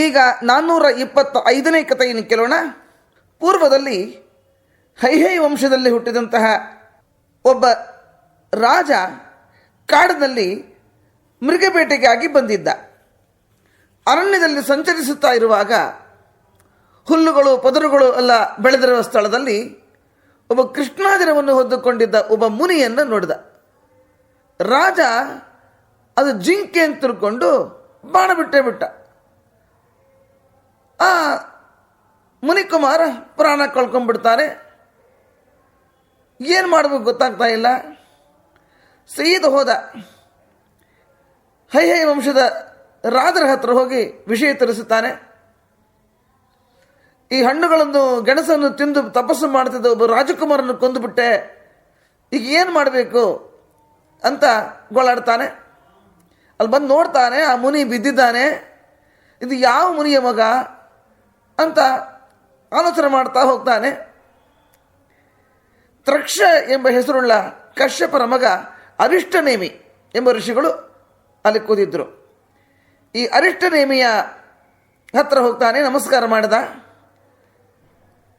ಈಗ ನಾನ್ನೂರ ಇಪ್ಪತ್ತ ಐದನೇ ಕಥೆಯನ್ನು ಕೇಳೋಣ. ಪೂರ್ವದಲ್ಲಿ ಹೈಹೈ ವಂಶದಲ್ಲಿ ಹುಟ್ಟಿದಂತಹ ಒಬ್ಬ ರಾಜ ಕಾಡಿನಲ್ಲಿ ಮೃಗಬೇಟೆಗಾಗಿ ಬಂದಿದ್ದ. ಅರಣ್ಯದಲ್ಲಿ ಸಂಚರಿಸುತ್ತಾ ಇರುವಾಗ ಹುಲ್ಲುಗಳು, ಪದರುಗಳು ಎಲ್ಲ ಬೆಳೆದಿರುವ ಸ್ಥಳದಲ್ಲಿ ಒಬ್ಬ ಕೃಷ್ಣಾಜನವನ್ನು ಹೊದ್ದುಕೊಂಡಿದ್ದ ಒಬ್ಬ ಮುನಿಯನ್ನು ನೋಡಿದ. ರಾಜ ಅದು ಜಿಂಕೆ ಅಂತ ತಿಳ್ಕೊಂಡು ಬಾಣ ಬಿಟ್ಟೇ ಬಿಟ್ಟ. ಆ ಮುನಿಕುಮಾರ ಪ್ರಾಣ ಕಳ್ಕೊಂಡ್ಬಿಡ್ತಾರೆ ಏನು ಮಾಡಬೇಕು ಗೊತ್ತಾಗ್ತಾ ಇಲ್ಲ. ಸೀದ ಹೋದ. ಹೈ ಹೈ ವಂಶದ ರಾಜರ ಹತ್ರ ಹೋಗಿ ವಿಷಯ ತಿಳಿಸುತ್ತಾನೆ. ಈ ಹಣ್ಣುಗಳನ್ನು, ಗೆಣಸನ್ನು ತಿಂದು ತಪಸ್ಸು ಮಾಡ್ತಿದ್ದ ಒಬ್ಬ ರಾಜಕುಮಾರನ್ನು ಕೊಂದುಬಿಟ್ಟೆ. ಈಗ ಏನು ಮಾಡಬೇಕು ಅಂತ ಗೋಳಾಡ್ತಾನೆ. ಅಲ್ಲಿ ಬಂದು ನೋಡ್ತಾನೆ, ಆ ಮುನಿ ಬಿದ್ದಿದ್ದಾನೆ. ಇದು ಯಾವ ಮುನಿಯ ಮಗ? ಅಂತ ಆಲೋಚನೆ ಮಾಡ್ತಾ ಹೋಗ್ತಾನೆ. ತ್ರಕ್ಷ ಎಂಬ ಹೆಸರುಳ್ಳ ಕಶ್ಯಪರ ಮಗ ಅರಿಷ್ಟನೇಮಿ ಎಂಬ ಋಷಿಗಳು ಅಲ್ಲಿ ಕೂದಿದ್ರು ಈ ಅರಿಷ್ಟನೇಮಿಯ ಹತ್ರ ಹೋಗ್ತಾನೆ, ನಮಸ್ಕಾರ ಮಾಡಿದ.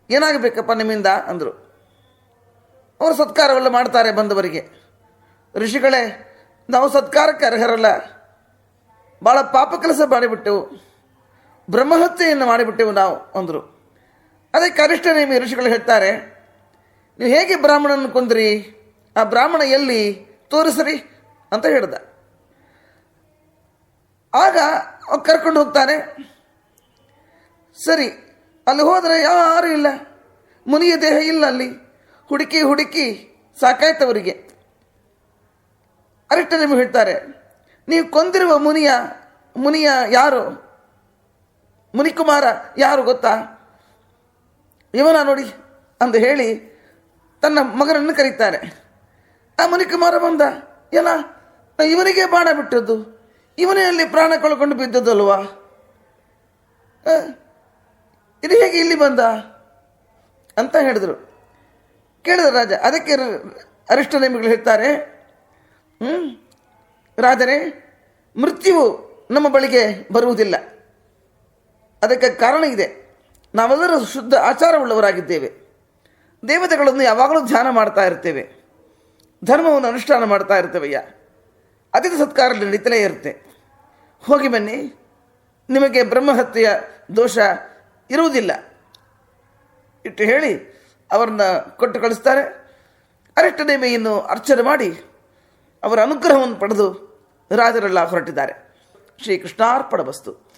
ಏನಾಗಬೇಕಪ್ಪ ನಿಮ್ಮಿಂದ ಅಂದರು. ಅವರು ಸತ್ಕಾರವೆಲ್ಲ ಮಾಡ್ತಾರೆ ಬಂದವರಿಗೆ. ಋಷಿಗಳೇ, ನಾವು ಸತ್ಕಾರಕ್ಕೆ ಅರ್ಹರಲ್ಲ. ಭಾಳ ಪಾಪ ಕೆಲಸ ಮಾಡಿಬಿಟ್ಟೆವು. ಬ್ರಹ್ಮಹತ್ಯೆಯನ್ನು ಮಾಡಿಬಿಟ್ಟೆವು ನಾವು ಅಂದರು. ಅದಕ್ಕೆ ಕನಿಷ್ಠ ನೇಮಿ ಋಷಿಗಳು ಹೇಳ್ತಾರೆ, ನೀವು ಹೇಗೆ ಬ್ರಾಹ್ಮಣನ ಕೊಂದ್ರಿ? ಆ ಬ್ರಾಹ್ಮಣ ಎಲ್ಲಿ ತೋರಿಸ್ರಿ ಅಂತ ಹೇಳ್ದ. ಆಗ ಕರ್ಕೊಂಡು ಹೋಗ್ತಾನೆ. ಸರಿ, ಅಲ್ಲಿ ಹೋದರೆ ಯಾರೂ ಇಲ್ಲ. ಮುನಿಯ ದೇಹ ಇಲ್ಲ ಅಲ್ಲಿ. ಹುಡುಕಿ ಹುಡುಕಿ ಸಾಕಾಯ್ತವರಿಗೆ. ಅರಿಷ್ಟ ನಿಮಗೆ ಹೇಳ್ತಾರೆ, ನೀವು ಕೊಂದಿರುವ ಮುನಿಯ ಮುನಿಯ ಯಾರು? ಮುನಿಕುಮಾರ, ಯಾರು ಗೊತ್ತಾ? ಇವನ ನೋಡಿ ಅಂತ ಹೇಳಿ ತನ್ನ ಮಗನನ್ನು ಕರೀತಾರೆ. ಆ ಮುನಿಕುಮಾರ ಬಂದ, ಏನ ಇವನಿಗೆ ಬಾಣ ಬಿಟ್ಟದ್ದು, ಇವನೇ ಅಲ್ಲಿ ಪ್ರಾಣ ಕಳ್ಕೊಂಡು ಬಿದ್ದದಲ್ವಾ ಇದು ಹೇಗೆ ಇಲ್ಲಿ ಬಂದ? ಅಂತ ಹೇಳಿದರು. ಕೇಳಿದ ರಾಜ, ಅದಕ್ಕೆ ಅರಿಷ್ಟ ನೇಮಿಗಳು ಹೇಳ್ತಾರೆ. ಹ್ಞೂ ರಾಜರೇ, ಮೃತ್ಯುವು ನಮ್ಮ ಬಳಿಗೆ ಬರುವುದಿಲ್ಲ. ಅದಕ್ಕೆ ಕಾರಣ ಇದೆ. ನಾವೆಲ್ಲರೂ ಶುದ್ಧ ಆಚಾರವುಳ್ಳವರಾಗಿದ್ದೇವೆ. ದೇವತೆಗಳನ್ನು ಯಾವಾಗಲೂ ಧ್ಯಾನ ಮಾಡ್ತಾ ಇರ್ತೇವೆ. ಧರ್ಮವನ್ನು ಅನುಷ್ಠಾನ ಮಾಡ್ತಾ ಇರ್ತೇವಯ್ಯ. ಅತಿಥಿ ಸತ್ಕಾರ ನಡೀತಲೇ ಇರುತ್ತೆ. ಹೋಗಿ ಬನ್ನಿ. ನಿಮಗೆ ಬ್ರಹ್ಮಹತ್ಯೆಯ ದೋಷ ಇರುವುದಿಲ್ಲ. ಇಟ್ಟು ಹೇಳಿ ಅವರನ್ನ ಕೊಟ್ಟು ಕಳಿಸ್ತಾರೆ. ಅರಿಷ್ಟ ನೇಮೆಯನ್ನು ಅರ್ಚನೆ ಮಾಡಿ ಅವರ ಅನುಗ್ರಹವನ್ನು ಪಡೆದು ರಾಜರೆಲ್ಲ ಹೊರಟಿದ್ದಾರೆ. ಶ್ರೀಕೃಷ್ಣಾರ್ಪಣ ವಸ್ತು.